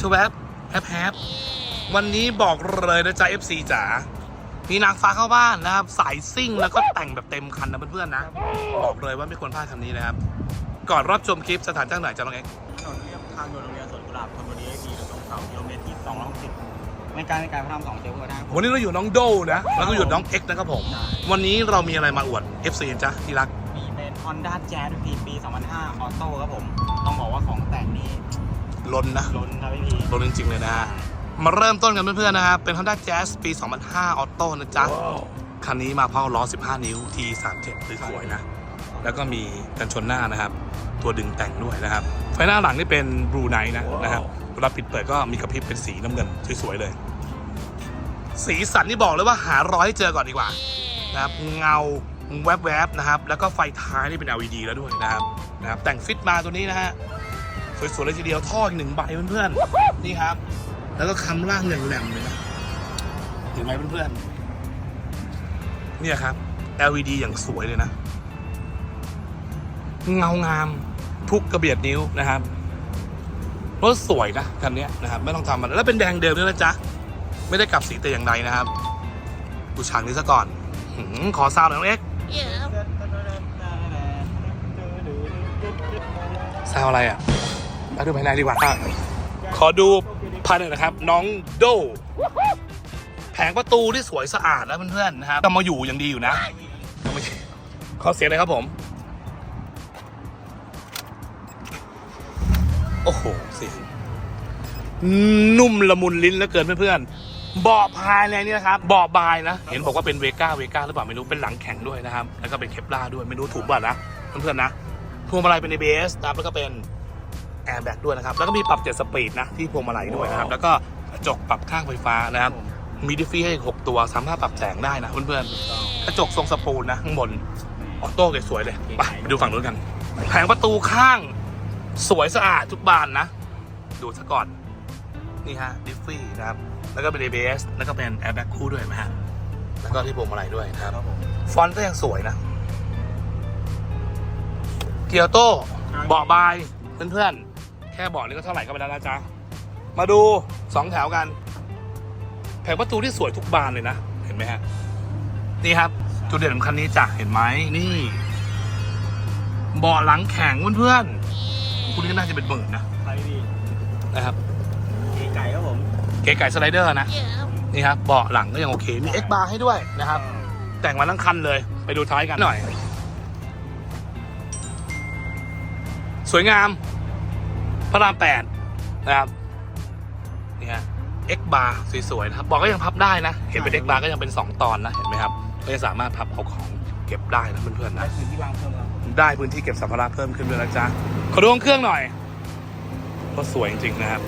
ชวบแฮปแฮปวันนี้บอกเลยนะจ๊ะ FC จ๋ามีนางฟ้าเข้าบ้านนะครับ สายซิ่งแล้วก็แต่งแบบเต็มคันนะเพื่อนๆนะ บอกเลยว่าไม่ควรพลาดคันนี้นะครับ ก่อนรับชมคลิปสถานจ้างไหนจ้าน้องเอ็กซ์ถนนเรียบทางด่วนโรงเรียนสวนกุหลาบธนบุรีเอพีตรงเก่ากิโลเมตรที่260ในการในการพระรามสองเจอเพื่อได้วันนี้เราอยู่น้องโดนะแล้วก็อยู่น้องเอ็กซ์นะครับผม วันนี้เรามีอะไรมาอวด FC จ้ะที่รักมีเป็น Honda Jazz ปีปี2005 ออโต้ครับผม ต้องบอกว่าของแต่งนี่ ล้นนะ ล้นครับพี่พีล้นจริงๆเลยนะฮะ มาเริ่มต้นกันเพื่อนๆนะครับเป็น Honda Jazz ปี 2005 ออโต้นะจ๊ะ คันนี้มาพร้อมล้อ 15 นิ้ว T37 สวยๆนะ แล้วก็มีกันชนหน้านะครับ ตัวดึงแต่งด้วยนะครับ ไฟหน้าหลังนี่เป็นบลูไนท์นะนะครับเวลาปิดเปิดก็มีกระพริบเป็นสีน้ำเงินสวยๆเลย สีสันนี่บอกเลยว่าหารอยให้เจอก่อนดีกว่านะครับเงาแวบๆนะครับ แล้วก็ไฟท้ายนี่เป็น LED แล้วด้วยนะครับนะครับ แต่งฟิตมาตัวนี้นะฮะ สวยๆเลยทีเดียวท่ออีกหนึ่งใบเพื่อนๆนี่ครับ แล้วก็คำล่างแหลมๆเลยนะเห็นไหมเพื่อนๆเนี่ยครับ LED อย่างสวยเลยนะ เงางามทุกกระเบียดนิ้วนะครับรถสวยนะคันเนี้ยนะครับ ไม่ต้องทำมันแล้วเป็นแดงเดิมด้วยนะจ๊ะไม่ได้กลับสีแต่อย่างใดนะครับดูฉากนี้ซะก่อนหืมขอซาวหน่อยน้องเอ็กซ์ซาวอะไรอะ มาดูภายในดีกว่าอะขอดูภายในนะครับ น้องโด แผงประตูที่สวยสะอาดนะเพื่อนๆนะครับก็มาอยู่อย่างดีอยู่นะขอเสียงเลยครับผม โอ้โหเสียงนุ่มละมุนลิ้นเหลือเกินเพื่อนๆเบาะภายในนี่นะครับเบาะบายนะ เห็นบอกว่าเป็นเวก้าเวก้าหรือเปล่าไม่รู้เป็นหลังแข็งด้วยนะครับ แล้วก็เป็นเคปลาด้วยไม่รู้ถูกเปล่านะเพื่อนๆนะพวงมาลัยเป็น ABS นะครับแล้วก็เป็น แอร์แบ็กด้วยนะครับ แล้วก็มีปรับเจ็ดสปีดนะที่พวงมาลัยด้วยนะครับ แล้วก็กระจกปรับข้างไฟฟ้านะครับ มีดิฟฟี่ให้อีกหกตัวสามารถปรับแสงได้นะเพื่อนๆกระจกทรงสปูลนะข้างบนออโต้สวยๆเลยไปไปดูฝั่งนู้นกันแผงประตูข้างสวยสะอาดทุกบานนะ ดูซะก่อน นี่ฮะดิฟฟี่นะครับ แล้วก็เป็น ABS แล้วก็เป็นแอร์แบ็กคู่ด้วยเห็นไหมฮะแล้วก็ที่พวงมาลัยด้วยนะครับครับผมฟอนต์ก็ยังสวยนะเกียร์โต้เบาะบายเพื่อนๆ แค่เบาะนี่ก็เท่าไหร่ก็ไปแล้วนะจ๊ะ มาดูสองแถวกัน แผงประตูที่สวยทุกบานเลยนะ เห็นไหมฮะ นี่ครับ จุดเด่นของคันนี้จ้ะ เห็นไหมนี่ เบาะหลังแข็งเพื่อนๆคุณนี่น่าจะเป็นหมื่นนะใช่พี่นะครับพีไก่ครับผม เก๋ไก่สไลเดอร์นะ นี่ครับ เบาะหลังก็ยังโอเค มี X bar ให้ด้วยนะครับ แต่งมาทั้งคันเลย ไปดูท้ายกันหน่อย สวยงามพ ระรามแปดนะครับนี่ฮะ X bar สวยๆนะครับบอกก็ยังพับได้นะ เห็นเป็น X bar ก็ยังเป็น 2 ตอนนะ เห็นไหมครับ ก็ยังสามารถพับเอาของเก็บได้นะเพื่อนๆได้นะ พื้นที่วางเพิ่มครับผมได้พื้นที่เก็บสัมภาระเพิ่มขึ้นด้วยนะจ๊ะขอดูห้องเครื่องหน่อยก็สวยจริงๆนะครับ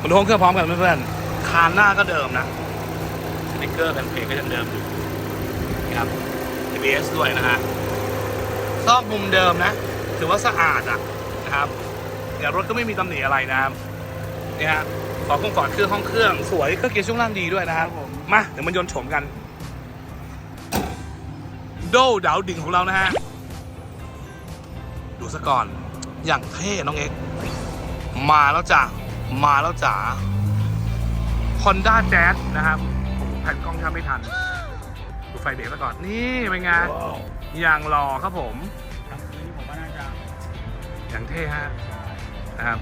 มาดูห้องเครื่องพร้อมกันเพื่อนๆคานหน้าก็เดิมนะสติกเกอร์แผ่นเพลงก็ยังเดิมอยู่นะครับ ABS ด้วยนะฮะซอกมุมเดิมนะ ถือว่าสะอาดอะ นะครับเนี่ยรถก็ไม่มีตำหนิอะไรนะครับเนี่ยฮะฝาเครื่องฝาเครื่องห้องเครื่องสวยก็เกียร์ช่วงล่างดีด้วยนะครับผมมาเดี๋ยวมันยนต์โฉมกัน โดดาวดิ่งของเรานะฮะดูซะก่อนอย่างเท่น้องเอ็กซ์มาแล้วจ้ะมาแล้วจ๋า Honda Jazz นะครับโอ้โหแผ่นกล้องแทบไม่ทัน ดูไฟเบรกซะก่อนนี่เป็นไงอย่างหล่อครับผม อย่างเท่ฮะนะครับ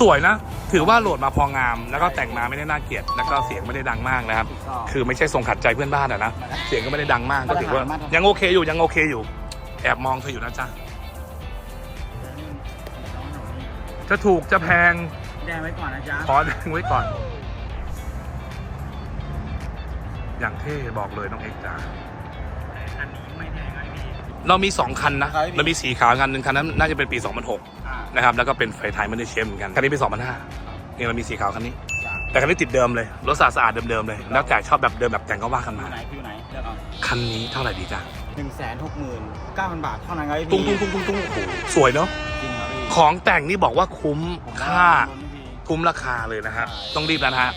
สวยนะ ถือว่าโหลดมาพองาม แล้วก็แต่งมาไม่ได้น่าเกลียด แล้วก็เสียงไม่ได้ดังมากนะครับถูกต้องคือไม่ใช่ทรงขัดใจเพื่อนบ้านอะนะ เสียงก็ไม่ได้ดังมากก็ถือว่ามาตรฐานยังโอเคอยู่ยังโอเคอยู่ แอบมองเธออยู่นะจ๊ะ จะถูกจะแพง แดงไว้ก่อนนะจ๊ะ ขอดึงไว้ก่อน อย่างเท่บอกเลยน้องเอกจ้า เรามี 2 คันนะครับพี่เรามีสีขาวคันหนึ่งคันนั้นน่าจะเป็นปี 2006อ่านะครับ แล้วก็เป็นไฟไทยมันได้เชมเหมือนกัน คันนี้เป็น2005 นี่เรามีสีขาวคันนี้จ้ะแต่คันนี้ติดเดิมเลย รถสะอาดๆเดิมๆเลย แล้วแต่ชอบแบบเดิมแบบแต่งก็ว่ากันฟิมาวไหนฟิวไหนเลือกเอาคันนี้เท่าไหร่ดีจ้าหนึ่งแสนหกหมื่นเก้าพันบาทเท่านั้นครับพี่ตุ้งตุ้งตุ้งตุ้งตุ้งโอ้โหสวยเนาะจริงครับพี่ของแต่งนี่บอกว่าคุ้มผมค่าว่าล้นพี่คุ้มราคาเลยนะฮะใช่ต้องรีบแล้วนะฮะ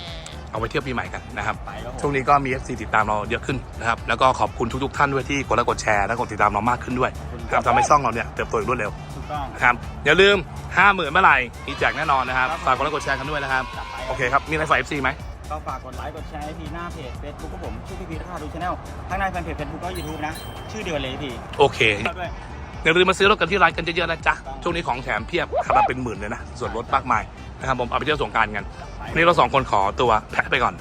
เอาไปเที่ยวปีใหม่กันนะครับไปครับผมช่วงนี้ก็มี FC ติดตามเราเยอะขึ้นนะครับ แล้วก็ขอบคุณทุกๆ ท่านด้วยที่กดไลค์กดแชร์และกดติดตามเรามากขึ้นด้วยนะครับทำให้ช่องเราเนี่ยเติบโตอย่างรวดเร็วถูกต้องต้องนะครับอย่าลืมห้าหมื่นเมื่อไหร่มีแจกแน่นอนนะครับครับฝากกดไลค์กดแชร์กันด้วยนะครับจัดไป โอเคครับมีอะไรฝาก FC ไหมก็ฝากกดไลค์กดแชร์ให้พี่หน้าเพจ Facebook ของผมชื่อพี่พีทาดูชาแนลทั้งในแฟนเพจ Facebook ก็ YouTube นะ ชื่อเดียวเลยพี่โอเคด้วย อย่าลืมมาซื้อรถกันที่ร้านกันเยอะๆนะจ๊ะ ช่วงนี้ของแถมเพียบคันละเป็นหมื่นเลยนะ ส่วนลดมากมาย นะครับผมเอาไปเที่ยวสงกรารกันวันนี่เราสองคนขอตัวแพะไปก่อน